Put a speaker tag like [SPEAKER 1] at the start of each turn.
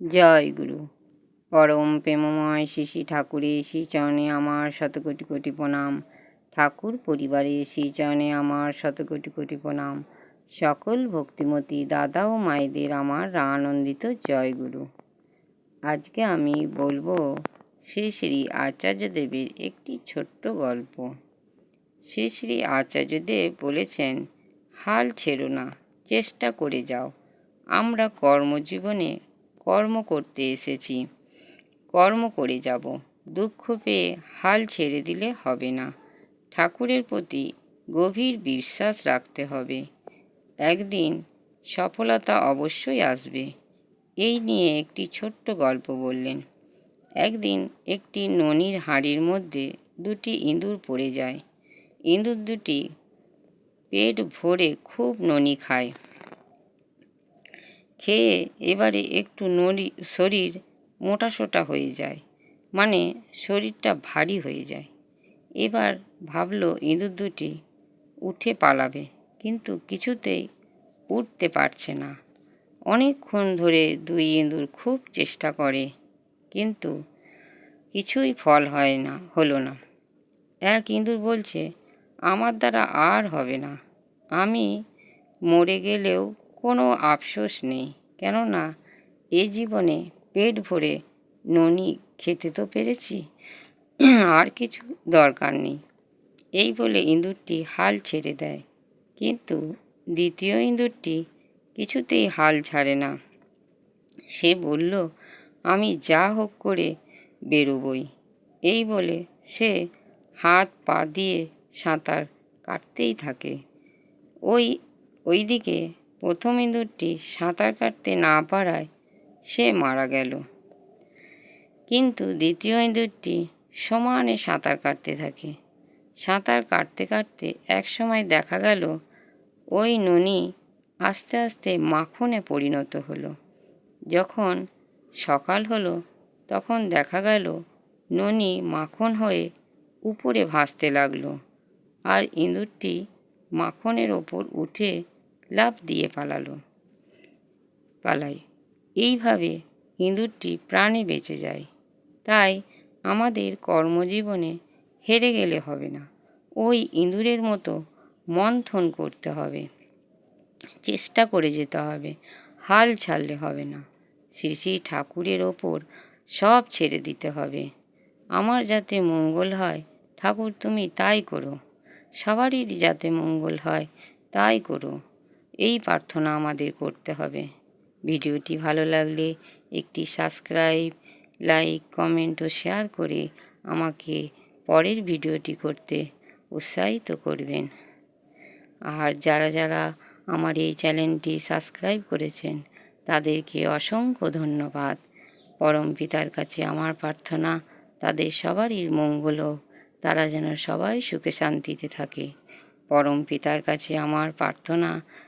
[SPEAKER 1] জয় গুরু। পরম প্রেমময় শ্রী ঠাকুরের শ্রী চরণে আমার শত কোটি প্রণাম। ঠাকুর পরিবারের শ্রী চরণে আমার শত কোটি কোটি প্রণাম। সকল ভক্তিমতী দাদা ও মায়েদের আমার আনন্দিত জয় গুরু। আজকে আমি বলব শ্রী শ্রী আচার্যদেবের একটি ছোট্ট গল্প। শ্রী শ্রী আচার্যদেব বলেছেন, হাল ছেড়ো না, চেষ্টা করে যাও। আমরা কর্মজীবনে কর্ম করতে এসেছি। কর্ম করে যাব। দুঃখ পেয়ে হাল ছেড়ে দিলে হবে না। ঠাকুরের প্রতি গভীর বিশ্বাস রাখতে হবে। একদিন সফলতা অবশ্যই আসবে। এই নিয়ে একটি ছোট্ট গল্প বললেন। একদিন একটি ননির হাঁড়ির মধ্যে দুটি ইঁদুর পড়ে যায়। ইঁদুর দুটি পেট ভরে খুব ননি খায়। খেয়ে এবারে একটু নড়ি, শরীর মোটাসোটা হয়ে যায়। মানে শরীরটা ভারী হয়ে যায়। এবার ভাবলো ইঁদুর দুটি উঠে পালাবে, কিন্তু কিছুতেই উঠতে পারছে না। অনেকক্ষণ ধরে দুই ইঁদুর খুব চেষ্টা করে, কিন্তু কিছুই ফল হয় না, হলো না। এক ইঁদুর বলছে, আমার দ্বারা আর হবে না। আমি মরে গেলেও কোনো আফসোস নেই। কেননা, এ জীবনে পেট ভরে ননি খেতে তো পেরেছি। আর কিছু দরকার নেই। এই বলে ইঁদুরটি হাল ছেড়ে দেয়। কিন্তু দ্বিতীয় ইঁদুরটি কিছুতেই হাল ছাড়ে না। সে বলল, আমি যা হোক করে বেরোবই। এই বলে সে হাত পা দিয়ে সাঁতার কাটতেই থাকে। ওই, ওইদিকে প্রথম ইঁদুরটি সাঁতার কাটতে না পারায় সে মারা গেল। কিন্তু দ্বিতীয় ইঁদুরটি সমানে সাঁতার কাটতে থাকে। সাঁতার কাটতে কাটতে একসময় দেখা গেল, ওই ননি আস্তে আস্তে মাখনে পরিণত হলো। যখন সকাল হলো, তখন দেখা গেল, ননি মাখন হয়ে উপরে ভাসতে লাগল। আর ইঁদুরটি মাখনের ওপর উঠে লাফ দিয়ে পালালো। পালাই। এইভাবে ইঁদুরটি প্রাণে বেঁচে যায়। তাই আমাদের কর্মজীবনে হেরে গেলে হবে না। ওই ইঁদুরের মতো মন্থন করতে হবে। চেষ্টা করে যেতে হবে। হাল ছাড়লে হবে না। শ্রী শ্রী ঠাকুরের ওপর সব ছেড়ে দিতে হবে। আমার যাতে মঙ্গল হয়, ঠাকুর তুমি তাই করো। সবারই যাতে মঙ্গল হয়, তাই করো। এই প্রার্থনা আমাদের করতে হবে। ভিডিওটি ভালো লাগলে একটি সাবস্ক্রাইব, লাইক, কমেন্ট ও শেয়ার করে আমাকে পরের ভিডিওটি করতে উৎসাহিত করবেন। আর যারা যারা আমার এই চ্যানেলটি সাবস্ক্রাইব করেছেন, তাদেরকে অসংখ্য ধন্যবাদ। পরম পিতার কাছে আমার প্রার্থনা, তাদের সবারই মঙ্গল তারা যেন সবাই সুখে শান্তিতে থাকে। পরম পিতার কাছে আমার প্রার্থনা